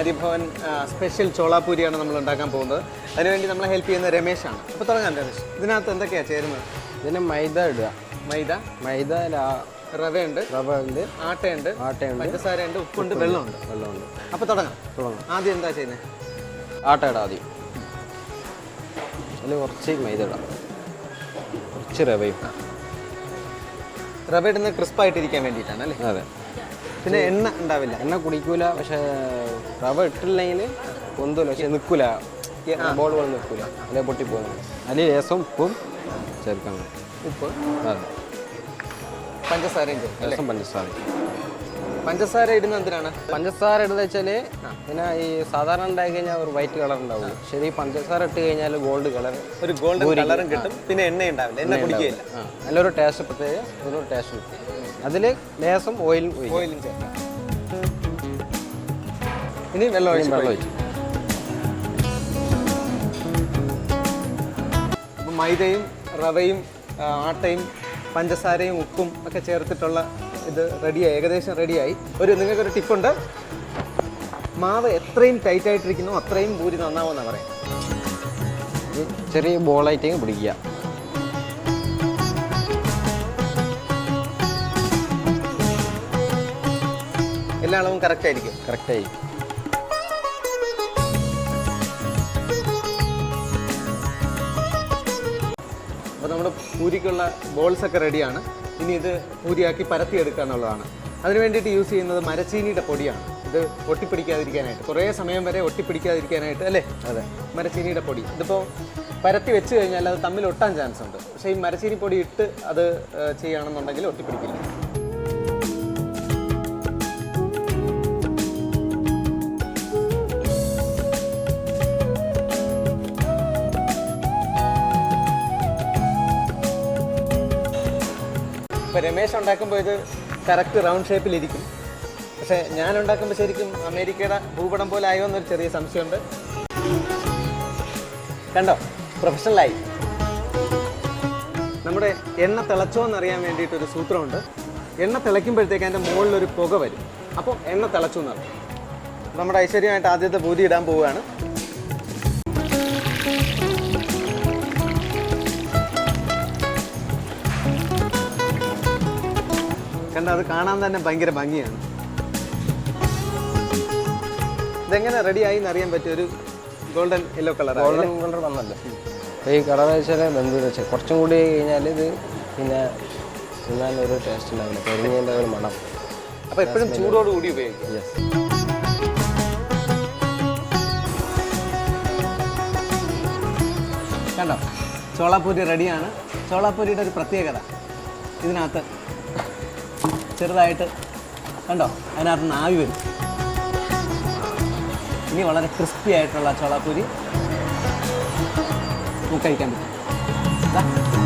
ഹരിഭവൻ special ചോളാപൂരിയാണ് നമ്മൾ ഉണ്ടാക്കാൻ പോകുന്നത്. അതിനുവേണ്ടി നമ്മളെ ഹെൽപ്പ് ചെയ്യുന്ന രമേശാണ്. അപ്പോൾ തുടങ്ങാം രമേശ്. ഇതിനകത്ത് എന്തൊക്കെയാണ് ചേരുന്നത്? ഇതിന് മൈദ ഇടുക. മൈദ. മൈദ റവയുണ്ട്. റവ ഉണ്ട് ആട്ടയുണ്ട്. ആട്ടയുണ്ട്. പഞ്ചസാരയുണ്ട് ഉപ്പുണ്ട് വെള്ളമുണ്ട്. വെള്ളമുണ്ട്. അപ്പോൾ തുടങ്ങാം. തുടങ്ങാം. ആദ്യം എന്താ ചെയ്യുന്നത് ആട്ട ഇടാം ആദ്യം. അതിൽ കുറച്ച് മൈദ ഇടാം. കുറച്ച് റവയും. റവ ഇടുന്നത് ക്രിസ്പായിട്ടിരിക്കാൻ വേണ്ടിയിട്ടാണ് അല്ലേ? അതെ. പിന്നെ എണ്ണ ഉണ്ടാവില്ല. എണ്ണ കുടിക്കൂല പക്ഷേ റവ ഇട്ടില്ലെങ്കിൽ പൊന്തൂല. പക്ഷെ നിൽക്കൂല ബോൾ പോലെ നിൽക്കൂല അല്ലെ പൊട്ടി പോകുന്നു അതിൽ രസം ഉപ്പും ചേർക്കണം ഉപ്പ്? അതെ. പഞ്ചസാരയും പഞ്ചസാര. പഞ്ചസാര ഇടുന്ന എന്തിനാണ്? പഞ്ചസാര ഇടുന്ന വെച്ചാൽ പിന്നെ ഈ സാധാരണ ഉണ്ടായി കഴിഞ്ഞാൽ ഒരു വൈറ്റ് കളർ ഉണ്ടാവും. ഈ പഞ്ചസാര ഇട്ട് കഴിഞ്ഞാൽ ഗോൾഡ് കളർ ഒരു ഗോൾഡ് കളറും കിട്ടും. പിന്നെ എണ്ണ ഉണ്ടാവില്ല. എണ്ണ കുടിക്കുകയില്ല. നല്ലൊരു ടേസ്റ്റ് പ്രത്യേക ഒരു ടേസ്റ്റ് കിട്ടും. അതിൽ ലേസം ഓയിലും ഓയിലും ചേർക്കാം. ഇനി വെള്ളം ഒഴിച്ച് വെള്ളം ഒഴിച്ചു മൈദയും റവയും ആട്ടയും പഞ്ചസാരയും ഉപ്പും ഒക്കെ ചേർത്തിട്ടുള്ള ഇത് റെഡിയായി ഏകദേശം റെഡിയായി. ഒരു നിങ്ങൾക്കൊരു ടിപ്പുണ്ട്. മാവ് എത്രയും ടൈറ്റ് ആയിട്ടിരിക്കുന്നു അത്രയും പൂരി നന്നാവുമെന്നാണ് പറയാം ചെറിയ ബോളായിട്ട് പിടിക്കുക. എല്ലാ അളവും കറക്റ്റ് ആയിരിക്കും. കറക്റ്റ് അപ്പോൾ പൂരിക്കുള്ള ബോൾസ് ഒക്കെ റെഡിയാണ്. ഇനി ഇത് പൂരിയാക്കി പരത്തിയെടുക്കുക എന്നുള്ളതാണ് അതിന് വേണ്ടിയിട്ട് യൂസ് ചെയ്യുന്നത് മരച്ചീനിയുടെ പൊടിയാണ്. ഇത് ഒട്ടിപ്പിടിക്കാതിരിക്കാനായിട്ട്. കുറേ സമയം വരെ ഒട്ടിപ്പിടിക്കാതിരിക്കാനായിട്ട് അല്ലേ? അതെ. മരച്ചീനിയുടെ പൊടി. ഇതിപ്പോൾ പരത്തി വെച്ച് കഴിഞ്ഞാൽ അത് തമ്മിൽ ഒട്ടാൻ ചാൻസ് ഉണ്ട്. പക്ഷേ ഈ മരച്ചീനി പൊടി ഇട്ട് അത് ചെയ്യുകയാണെന്നുണ്ടെങ്കിൽ ഒട്ടിപ്പിടിക്കില്ല. ഇപ്പോൾ രമേശ് ഉണ്ടാക്കുമ്പോൾ ഇത് കറക്റ്റ് റൗണ്ട് ഷേപ്പിലിരിക്കും പക്ഷേ ഞാൻ ഉണ്ടാക്കുമ്പോൾ ശരിക്കും അമേരിക്കയുടെ ഭൂപടം പോലെ ആയോ എന്നൊരു ചെറിയ സംശയമുണ്ട്. കണ്ടോ? പ്രൊഫഷണലായി നമ്മുടെ എണ്ണ തിളച്ചോ എന്നറിയാൻ വേണ്ടിയിട്ട് ഒരു സൂത്രമുണ്ട്. എണ്ണ തിളയ്ക്കുമ്പോഴത്തേക്ക് അതിന്റെ മുകളിലൊരു പുക വരും. അപ്പോൾ എണ്ണ തിളച്ചു എന്നറിയാം നമ്മുടെ ഐശ്വര്യമായിട്ട് ആദ്യത്തെ ഭൂതി ഇടാൻ പോവുകയാണ്. കണ്ട അത് കാണാൻ തന്നെ ഭയങ്കര ഭംഗിയാണ്. ഇതെങ്ങനെ റെഡിയായി എന്ന് അറിയാൻ പറ്റിയ ഒരു golden yellow colour golden colour വന്നല്ലോ? ഈ കളർ വെച്ചാൽ ബന്ധു വെച്ചാൽ കുറച്ചും കൂടി കഴിഞ്ഞാൽ ഇത് പിന്നെ തിന്നാൻ ഒരു ടേസ്റ്റ് ഉണ്ടാവില്ല. കരിഞ്ഞതിന്റെ ഒരു മണം. അപ്പോൾ എപ്പോഴും ചൂടോട് കൂടി ഉപയോഗിക്കും. യെസ് കണ്ടോ? ചോളാപ്പൂരി റെഡിയാണ് ചോളാപ്പൂരിയുടെ ഒരു പ്രത്യേകത. ഇതിനകത്ത് ചെറുതായിട്ട് കണ്ടോ? അതിനകത്ത് നിന്ന് ആവി വരും. ഇനി വളരെ ക്രിസ്പി ആയിട്ടുള്ള ചോളാപ്പൂരി നമുക്ക് കഴിക്കാൻ പറ്റും.